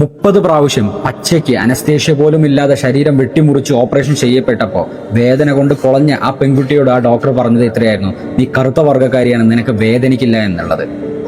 മുപ്പത് പ്രാവശ്യം പച്ചയ്ക്ക് അനസ്തേഷ്യ പോലും ഇല്ലാതെ ശരീരം വെട്ടിമുറിച്ച് ഓപ്പറേഷൻ ചെയ്യപ്പെട്ടപ്പോൾ വേദന കൊണ്ട് കുളഞ്ഞ ആ പെൺകുട്ടിയോട് ആ ഡോക്ടർ പറഞ്ഞത് ഇത്രയായിരുന്നു. നീ കറുത്ത വർഗക്കാരിയാണ് നിനക്ക് വേദനിക്കില്ല എന്നുള്ളത്.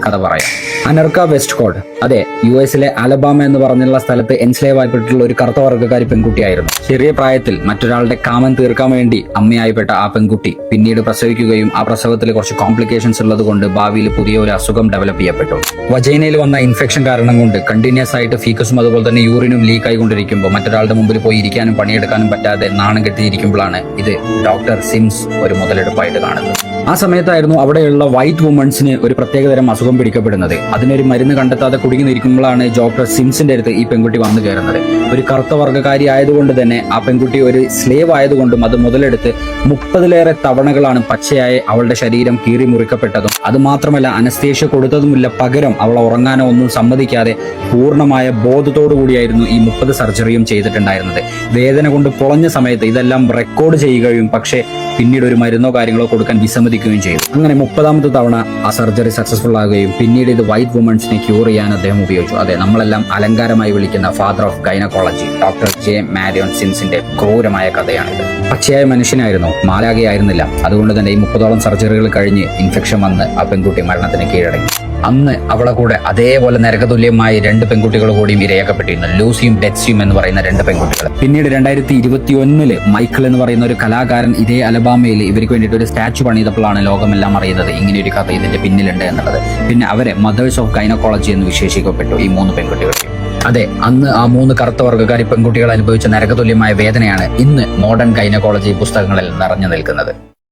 കഥ പറയാം. അനർക്ക വെസ്റ്റ് കോഡ് അതെ യു എസിലെ അലബാമ എന്ന് പറഞ്ഞുള്ള സ്ഥലത്ത് എൻസ്ലേവ് ആയിപ്പെട്ടിട്ടുള്ള ഒരു കറുത്ത വർഗക്കാരി പെൺകുട്ടിയായിരുന്നു. ചെറിയ പ്രായത്തിൽ മറ്റൊരാളുടെ കാമം തീർക്കാൻ വേണ്ടി അമ്മയായിപ്പെട്ട ആ പെൺകുട്ടി പിന്നീട് പ്രസവിക്കുകയും ആ പ്രസവത്തിൽ കുറച്ച് കോംപ്ലിക്കേഷൻസ് ഉള്ളത് കൊണ്ട് ഭാവിയിൽ പുതിയ ഒരു അസുഖം ഡെവലപ്പ് ചെയ്യപ്പെട്ടു. വജൈനയിൽ വന്ന ഇൻഫെക്ഷൻ കാരണം കൊണ്ട് കണ്ടിന്യൂസ് ആയിട്ട് ഫീക്കസും അതുപോലെ തന്നെ യൂറിനും ലീക്ക് ആയിക്കൊണ്ടിരിക്കുമ്പോൾ മറ്റൊരാളുടെ മുമ്പിൽ പോയി ഇരിക്കാനും പണിയെടുക്കാനും പറ്റാതെ നാണം കെട്ടിയിരിക്കുമ്പോഴാണ് ഇത് ഡോക്ടർ സിംസ് ഒരു മുതലെടുപ്പായിട്ട് കാണുന്നത്. ആ സമയത്തായിരുന്നു അവിടെയുള്ള വൈറ്റ് വുമൺസിന് ഒരു പ്രത്യേകതരം അസുഖം പിടിക്കപ്പെടുന്നത്. അതിനൊരു മരുന്ന് കണ്ടെത്താതെ കുടുങ്ങി നിൽക്കുമ്പോഴാണ് സിംസിന്റെ അടുത്ത് ഈ പെൺകുട്ടി വന്നു കയറുന്നത്. ഒരു കറുത്ത വർഗക്കാരി ആയതുകൊണ്ട് തന്നെ ആ പെൺകുട്ടി ഒരു സ്ലേവ് ആയതുകൊണ്ടും അത് മുതലെടുത്ത് മുപ്പതിലേറെ തവണകളാണ് പച്ചയായി അവളുടെ ശരീരം കീറി മുറിക്കപ്പെട്ടതും. അത് മാത്രമല്ല അനസ്തേഷ്യ കൊടുത്തതുമില്ല പകരം അവൾ ഉറങ്ങാനോ ഒന്നും സമ്മതിക്കാതെ പൂർണമായ ബോധത്തോടു കൂടിയായിരുന്നു ഈ മുപ്പത് സർജറിയും ചെയ്തിട്ടുണ്ടായിരുന്നത്. വേദന കൊണ്ട് പൊളഞ്ഞ സമയത്ത് ഇതെല്ലാം റെക്കോർഡ് ചെയ്യുകയും പക്ഷേ പിന്നീട് ഒരു മരുന്നോ കാര്യങ്ങളോ കൊടുക്കാൻ വിസമ്മതിക്കുകയും ചെയ്തു. അങ്ങനെ മുപ്പതാമത്തെ തവണ ആ സർജറി സക്സസ്ഫുൾ ആകുകയും പിന്നീട് ഇത് വൈറ്റ് വുമൺസിനെ ക്യൂർ ചെയ്യാൻ അദ്ദേഹം ഉപയോഗിച്ചു. അതെ നമ്മളെല്ലാം അലങ്കാരമായി വിളിക്കുന്ന father of gynaecology doctor J Marion സിൻസിന്റെ ക്രൂരമായ കഥയാണിത്. പച്ചയായ മനുഷ്യനായിരുന്നു മാലാകയായിരുന്നില്ല അതുകൊണ്ട് തന്നെ ഈ മുപ്പതോളം സർജറികൾ കഴിഞ്ഞ് ഇൻഫെക്ഷൻ വന്ന് ആ പെൺകുട്ടി മരണത്തിന് കീഴടങ്ങി. അന്ന് അവളെ കൂടെ അതേപോലെ നരകതുല്യമായി രണ്ട് പെൺകുട്ടികൾ കൂടിയും ഇരയാക്കപ്പെട്ടിരുന്നു. ലൂസിയും ഡെക്സിയും എന്ന് പറയുന്ന രണ്ട് പെൺകുട്ടികൾ. പിന്നീട് രണ്ടായിരത്തി ഇരുപത്തി ഒന്നിൽ മൈക്കിൾ എന്ന് പറയുന്ന ഒരു കലാകാരൻ ഇതേ അലബാമയിൽ ഇവർക്ക് വേണ്ടിയിട്ട് ഒരു സ്റ്റാച്ചു പണിതപ്പോഴാണ് ലോകമെല്ലാം അറിയുന്നത്. ഇങ്ങനെ ഒരു കഥ ഇതിന്റെ പിന്നിലുണ്ട് എന്നുള്ളത്. പിന്നെ അവരെ മദേഴ്സ് ഓഫ് ഗൈനക്കോളജി എന്ന് വിശേഷിക്കപ്പെട്ടു ഈ മൂന്ന് പെൺകുട്ടികൾ. അതെ അന്ന് ആ മൂന്ന് കറുത്ത വർഗക്കാരി പെൺകുട്ടികൾ അനുഭവിച്ച നരകതുല്യമായ വേദനയാണ് ഇന്ന് മോഡേൺ ഗൈനക്കോളജി പുസ്തകങ്ങളിൽ നിറഞ്ഞു നിൽക്കുന്നത്.